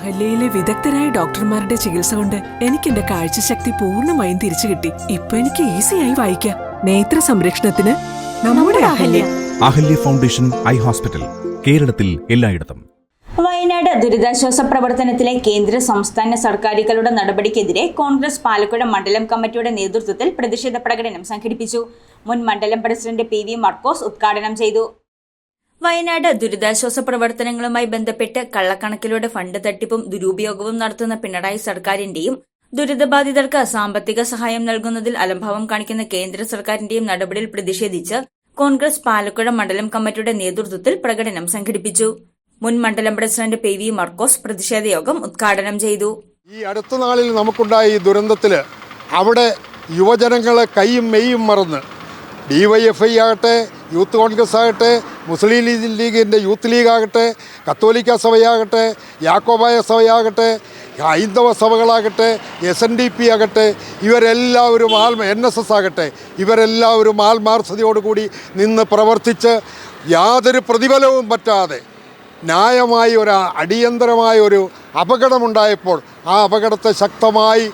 അഹല്യയിലെ വിദഗ്ധരായ ഡോക്ടർമാരുടെ ചികിത്സ കൊണ്ട് എനിക്ക് എന്റെ കാഴ്ചശക്തി പൂർണമായും തിരിച്ചു കിട്ടി. ഇപ്പൊ എനിക്ക് ഈസിയായി വായിക്കാം. നേത്ര സംരക്ഷണത്തിന് നമ്മുടെ Ahalya. Ahalya. Foundation eye hospital കേരളത്തിൽ എല്ലായിടത്തും. വയനാട് ദുരിതാശ്വാസ പ്രവർത്തനത്തിലെ കേന്ദ്ര സംസ്ഥാന സർക്കാരുകളുടെ നടപടിക്കെതിരെ കോൺഗ്രസ് പാലക്കുഴ മണ്ഡലം കമ്മിറ്റിയുടെ നേതൃത്വത്തിൽ പ്രതിഷേധ പ്രകടനം സംഘടിപ്പിച്ചു. മുൻ മണ്ഡലം പ്രസിഡന്റ് പി വി മർക്കോസ് ഉദ്ഘാടനം ചെയ്തു. വയനാട് ദുരിതാശ്വാസ പ്രവർത്തനങ്ങളുമായി ബന്ധപ്പെട്ട് കള്ളക്കണക്കിലൂടെ ഫണ്ട് തട്ടിപ്പും ദുരുപയോഗവും നടത്തുന്ന പിണറായി സർക്കാരിന്റെയും ദുരിതബാധിതർക്ക് സാമ്പത്തിക സഹായം നൽകുന്നതിൽ അലംഭാവം കാണിക്കുന്ന കേന്ദ്ര സർക്കാരിന്റെയും നടപടിയിൽ പ്രതിഷേധിച്ച് കോൺഗ്രസ് പാലക്കുഴ മണ്ഡലം കമ്മിറ്റിയുടെ നേതൃത്വത്തിൽ പ്രകടനം സംഘടിപ്പിച്ചു. മുൻ മണ്ഡലം പ്രസിഡന്റ് പി വി മർക്കോസ് പ്രതിഷേധ യോഗം ഉദ്ഘാടനം ചെയ്തു. ഈ അടുത്ത നാളിൽ നമുക്കുണ്ടായ ഈ ദുരന്തത്തിൽ അവിടെ യുവജനങ്ങളെ കൈയും മെയ്യും മറന്ന് ഡി വൈ എഫ് ഐ ആകട്ടെ യൂത്ത് കോൺഗ്രസ് ആകട്ടെ മുസ്ലിം ലീഗ് ലീഗിന്റെ യൂത്ത് ലീഗ് ആകട്ടെ കത്തോലിക്ക സഭയാകട്ടെ യാക്കോബായ സഭയാകട്ടെ ഹൈന്ദവ സഭകളാകട്ടെ എസ് എൻ ഡി പി ആകട്ടെ ഇവരെല്ലാവരും ആൽ എൻ എസ് എസ് ആകട്ടെ ഇവരെല്ലാവരും ആത്മാർത്ഥതയോടുകൂടി നിന്ന് പ്രവർത്തിച്ച് യാതൊരു പ്രതിഫലവും പറ്റാതെ ന്യായമായി ഒരു അടിയന്തരമായ ഒരു അപകടമുണ്ടായപ്പോൾ ആ അപകടത്തെ ശക്തമായി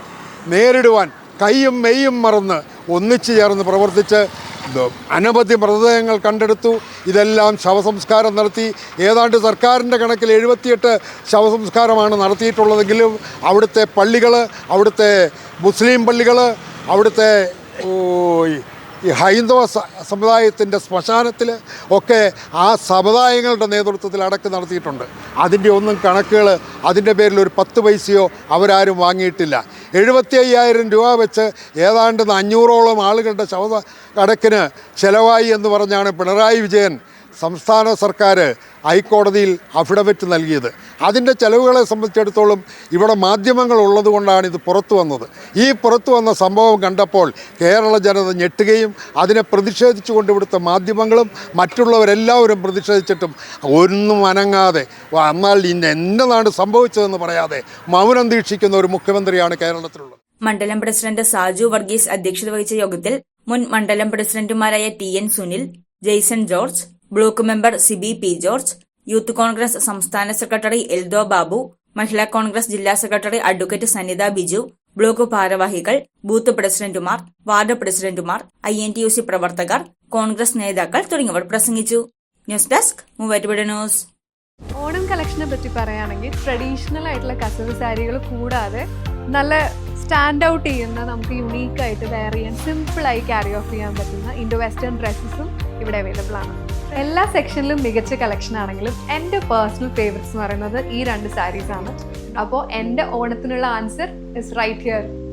നേരിടുവാൻ കൈയും മെയ്യും മറന്ന് ഒന്നിച്ചു ചേർന്ന് പ്രവർത്തിച്ച് അനവധി മൃതദേഹങ്ങൾ കണ്ടെടുത്തു. ഇതെല്ലാം ശവസംസ്കാരം നടത്തി. ഏതാണ്ട് സർക്കാരിന്റെ കണക്കിൽ എഴുപത്തിയെട്ട് ശവസംസ്കാരമാണ് നടത്തിയിട്ടുള്ളതെങ്കിലും അവിടുത്തെ പള്ളികൾ അവിടുത്തെ മുസ്ലിം പള്ളികൾ അവിടുത്തെ ഈ ഹൈന്ദവ സമുദായത്തിന്റെ ശ്മശാനത്തിൽ ഒക്കെ ആ സമുദായങ്ങളുടെ നേതൃത്വത്തിൽ അടക്കം നടത്തിയിട്ടുണ്ട്. അതിന്റെ ഒന്നും കണക്കുകൾ അതിന്റെ പേരിൽ ഒരു പത്ത് പൈസയോ അവരാരും വാങ്ങിയിട്ടില്ല. എഴുപത്തി അയ്യായിരം രൂപ വെച്ച് ഏതാണ്ട് അഞ്ഞൂറോളം ആളുകളുടെ ശവ അടക്കിന് ചിലവായി എന്ന് പറഞ്ഞാണ് പിണറായി വിജയൻ സംസ്ഥാന സർക്കാർ ഹൈക്കോടതിയിൽ അഫിഡവിറ്റ് നൽകിയത്. അതിന്റെ ചെലവുകളെ സംബന്ധിച്ചിടത്തോളം ഇവിടെ മാധ്യമങ്ങൾ ഉള്ളതുകൊണ്ടാണ് ഇത് പുറത്തു വന്നത്. ഈ പുറത്തു വന്ന സംഭവം കണ്ടപ്പോൾ കേരള ജനത ഞെട്ടുകയും അതിനെ പ്രതിഷേധിച്ചുകൊണ്ട് ഇവിടുത്തെ മാധ്യമങ്ങളും മറ്റുള്ളവരെല്ലാവരും പ്രതിഷേധിച്ചിട്ടും ഒന്നും അനങ്ങാതെ "വാ, എന്നാൽ ഇന്ന് എന്നതാണ് സംഭവിച്ചതെന്ന് പറയാതെ മൗനം ദീക്ഷിക്കുന്ന ഒരു മുഖ്യമന്ത്രിയാണ് കേരളത്തിലുള്ളത്. മണ്ഡലം പ്രസിഡന്റ് സാജു വർഗീസ് അധ്യക്ഷത വഹിച്ച യോഗത്തിൽ മുൻ മണ്ഡലം പ്രസിഡന്റുമാരായ T N Sunil Jaison George block member Sibi P George Youth Congress സംസ്ഥാന സെക്രട്ടറി എൽദോ ബാബു മഹിളാ കോൺഗ്രസ് ജില്ലാ secretary advocate Sanitha Biju block ഭാരവാഹികൾ ബൂത്ത് പ്രസിഡന്റുമാർ വാർഡ് പ്രസിഡന്റുമാർ I N T U C പ്രവർത്തകർ കോൺഗ്രസ് നേതാക്കൾ തുടങ്ങിയവർ പ്രസംഗിച്ചു. News desk Muvattupuzha news. Onam കളക്ഷനെ പറ്റി പറയുകയാണെങ്കിൽ ട്രഡീഷണൽ ആയിട്ടുള്ള കസവ് സാരികൾ കൂടാതെ നല്ല സ്റ്റാൻഡ് ഔട്ട് ചെയ്യുന്ന നമുക്ക് യുണീക്കായിട്ട് വെയർ ചെയ്യാൻ സിമ്പിളായി ക്യാരി ഓഫ് ചെയ്യാൻ പറ്റുന്ന ഇൻഡോ വെസ്റ്റേൺ ഡ്രസ്സസും ഇവിടെ അവൈലബിൾ ആണ്. എല്ലാ സെക്ഷനിലും മികച്ച കളക്ഷൻ ആണെങ്കിലും എന്റെ പേഴ്സണൽ ഫേവറേറ്റ്സ് എന്ന് പറയുന്നത് ഈ രണ്ട് സാരീസ് ആണ്. അപ്പോൾ എന്റെ ഓണത്തിനുള്ള ആൻസർ ഇസ് റൈറ്റ് ഹിയർ